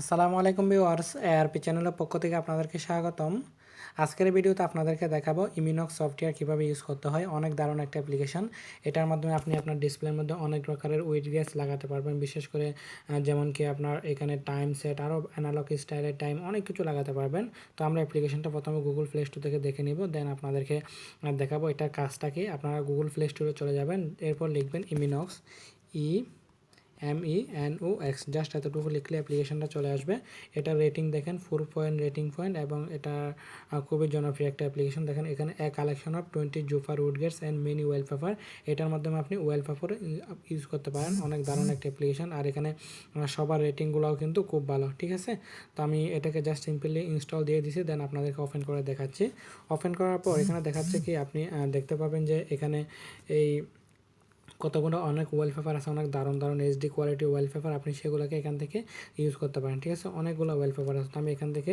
আসসালামু আলাইকুম viewers ARP চ্যানেলের পক্ষ থেকে আপনাদেরকে স্বাগতম। আজকের ভিডিওতে আপনাদেরকে দেখাবো ইমিনক্স সফটওয়্যার কীভাবে ইউজ করতে হয়। অনেক দারুণ একটা অ্যাপ্লিকেশন এটার মাধ্যমে আপনি আপনার ডিসপ্লের মধ্যে অনেক প্রকারের উইডগেস লাগাতে পারবেন। বিশেষ করে যেমন কি আপনার এখানে টাইম সেট আরও অ্যানালগ স্টাইলের টাইম অনেক কিছু লাগাতে পারবেন। তো আমরা অ্যাপ্লিকেশনটা প্রথমে গুগল প্লে স্টোর থেকে দেখে নিব দেন আপনাদেরকে দেখাবো এটার কাজটা কি। আপনারা গুগল প্লে স্টোরে চলে যাবেন, এরপর লিখবেন Emenox E M E N O X just এতটুকু লিখলে অ্যাপ্লিকেশনটা চলে আসবে। এটা রেটিং দেখেন ফোর পয়েন্ট রেটিং পয়েন্ট এবং এটা খুবই জনপ্রিয় একটা অ্যাপ্লিকেশন দেখেন, এখানে এ কালেকশন অফ টোয়েন্টি জুফার উডগেটস অ্যান্ড মিনি ওয়েলপেপার এটার মাধ্যমে আপনি ওয়েলপেপার ইউজ করতে পারেন। অনেক দারুণ একটা অ্যাপ্লিকেশন আর এখানে সবার রেটিংগুলোও কিন্তু খুব ভালো, ঠিক আছে? তো আমি এটাকে জাস্ট সিম্পলি ইনস্টল দিয়ে দিছি দেন আপনাদেরকে ওপেন করে দেখাচ্ছি। ওপেন করার পর এখানে দেখাচ্ছে কি, আপনি দেখতে পাবেন যে এখানে এই কতগুলো অনেক ওয়ালপেপার আছে, অনেক দারুণ দারুণ এইচডি কোয়ালিটি ওয়ালপেপার আপনি সেগুলোকে এখান থেকে ইউজ করতে পারেন, ঠিক আছে? অনেকগুলো ওয়ালপেপার আছে আমি এখান থেকে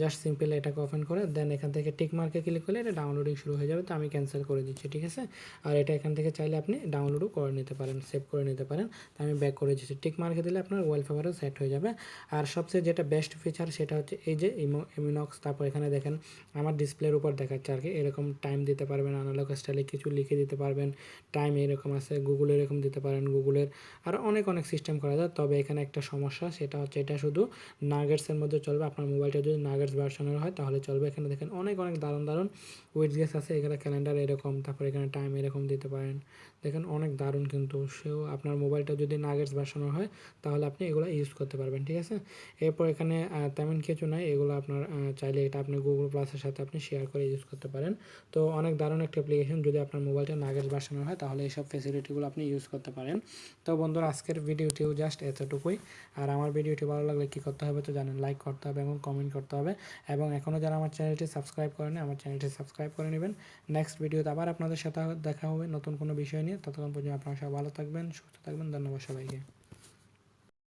জাস্ট সিম্পল এটাকে ওপেন করে দেন এখান থেকে টিক মার্কে ক্লিক করলে এটা ডাউনলোডিং শুরু হয়ে যাবে, তো আমি ক্যান্সেল করে দিচ্ছি, ঠিক আছে? আর এটা এখান থেকে চাইলে আপনি ডাউনলোডও করে নিতে পারেন সেভ করে নিতে পারেন, তো আমি ব্যাক করে দিচ্ছি। টিক মার্কে দিলে আপনার ওয়ালপেপারও সেট হয়ে যাবে। আর সবচেয়ে যেটা বেস্ট ফিচার সেটা হচ্ছে এই যে এমিনক্স তারপর এখানে দেখেন আমার ডিসপ্লের উপর দেখাচ্ছে আর কি, এরকম টাইম দিতে পারবেন আনালগ স্টাইলে কিছু লিখে দিতে পারবেন টাইম এরকম আছে গুগল এরকম দিতে পারেন গুগলের আরও অনেক অনেক সিস্টেম করা যায়। তবে এখানে একটা সমস্যা, সেটা হচ্ছে এটা শুধু নাগেটসের মধ্যে চলবে। আপনার মোবাইলটা যদি নাগেটস ভার্সনের হয়, তাহলে চলবে। এখানে দেখেন অনেক অনেক দারুণ দারুণ উইডগেস আছে। এখানে ক্যালেন্ডার এরকম, তারপর এখানে টাইম এরকম দিতে পারেন। দেখেন অনেক দারুণ কিন্তু সেও আপনার মোবাইলটা যদি নাগেটস ভার্সনের হয়, তাহলে আপনি এগুলো ইউজ করতে পারবেন, ঠিক আছে? এরপর এখানে তেমন কিছু নাই। এগুলো আপনার চাইলে এটা আপনি গুগল প্লাসের সাথে আপনি শেয়ার করে ইউজ করতে পারেন। তো অনেক দারুণ একটা অ্যাপ্লিকেশন যদি আপনার মোবাইলটা নাগেটস ভার্সনের হয়, তাহলে এইসব ফেসিলিটিগুলো আপনি ইউজ করতে পারেন। তো বন্ধুরা, আজকের ভিডিওটিও জাস্ট এতটুকুই। আর আমার ভিডিওটি ভালো লাগলে কী করতে হবে তো জানেন লাইক করতে হবে এবং কমেন্ট করতে হবে। এবং এখনও যারা আমার চ্যানেলটি সাবস্ক্রাইব করেনি আমার চ্যানেলটি সাবস্ক্রাইব করে নেবেন। নেক্সট ভিডিওতে আবার আপনাদের সাথে দেখা হবে, নতুন কোনো বিষয় নিয়ে। ততক্ষণ পর্যন্ত আপনারা সবাই ভালো থাকবেন, সুস্থ থাকবেন। ধন্যবাদ সবাইকে।